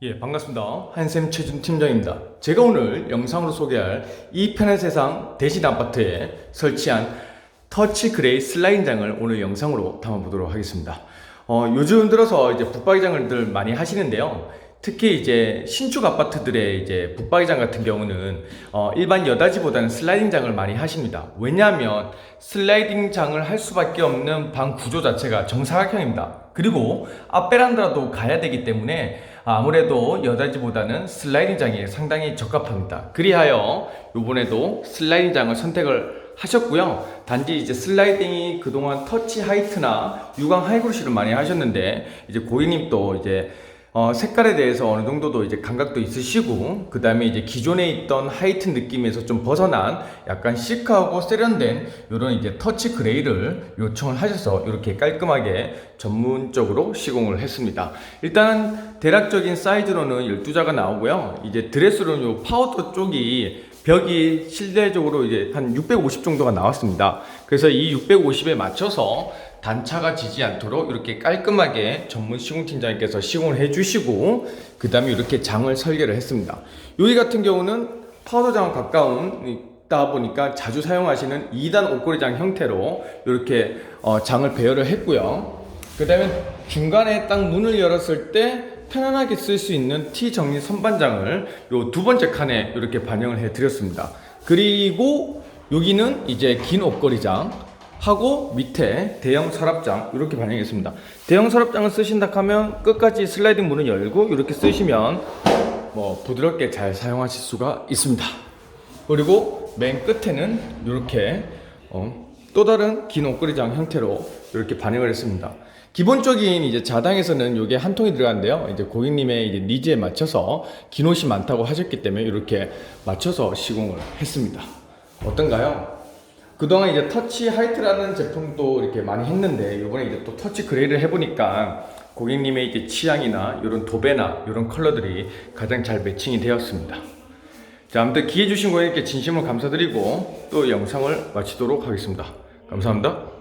예, 반갑습니다. 한샘 최준 팀장입니다. 제가 오늘 영상으로 소개할 이 편의 세상 대신 아파트에 설치한 터치 그레이 슬라이딩장을 오늘 영상으로 담아보도록 하겠습니다. 어, 요즘 들어서 이제 붙박이장을들 많이 하시는데요. 특히 이제 신축 아파트들의 이제 붙박이장 같은 경우는 어, 일반 여다지보다는 슬라이딩장을 많이 하십니다. 왜냐하면 슬라이딩장을 할 수밖에 없는 방 구조 자체가 정사각형입니다. 그리고 앞베란다도 가야 되기 때문에 아무래도 여다지보다는 슬라이딩장이 상당히 적합합니다. 그리하여 이번에도 슬라이딩장을 선택을 하셨고요. 단지 이제 슬라이딩이 그동안 터치 하이트나 유광 하이그루시를 많이 하셨는데 이제 고객님도 이제 어, 색깔에 대해서 어느 정도도 이제 감각도 있으시고 그 다음에 이제 기존에 있던 하이트 느낌에서 좀 벗어난 약간 시크하고 세련된 이런 이제 터치 그레이를 요청을 하셔서 이렇게 깔끔하게 전문적으로 시공을 했습니다. 일단 대략적인 사이즈로는 12자가 나오고요. 이제 드레스로는 요 파우더 쪽이 벽이 실내적으로 이제 한 650 정도가 나왔습니다. 그래서 이 650에 맞춰서 단차가 지지 않도록 이렇게 깔끔하게 전문 시공팀장님께서 시공을 해주시고 그 다음에 이렇게 장을 설계를 했습니다. 여기 같은 경우는 파우더장과 가까운 다 보니까 자주 사용하시는 2단 옷걸이장 형태로 이렇게 어, 장을 배열을 했고요. 그 다음에 중간에 딱 문을 열었을 때 편안하게 쓸 수 있는 T 정리 선반장을 요 두 번째 칸에 이렇게 반영을 해 드렸습니다. 그리고 여기는 이제 긴 옷걸이장 하고 밑에 대형 서랍장 이렇게 반영했습니다. 대형 서랍장을 쓰신다 하면 끝까지 슬라이딩 문을 열고 이렇게 쓰시면 뭐 부드럽게 잘 사용하실 수가 있습니다. 그리고 맨 끝에는 이렇게 어, 또 다른 긴 옷걸이장 형태로 이렇게 반영을 했습니다. 기본적인 이제 자당에서는 이게 한 통이 들어간대요. 이제 고객님의 이제 니즈에 맞춰서 긴 옷이 많다고 하셨기 때문에 이렇게 맞춰서 시공을 했습니다. 어떤가요? 그동안 이제 터치 하이트라는 제품도 이렇게 많이 했는데 이번에 이제 또 터치 그레이를 해보니까 고객님의 이제 취향이나 이런 도배나 이런 컬러들이 가장 잘 매칭이 되었습니다. 자, 아무튼 기회 주신 고객님께 진심으로 감사드리고 또 영상을 마치도록 하겠습니다. 감사합니다.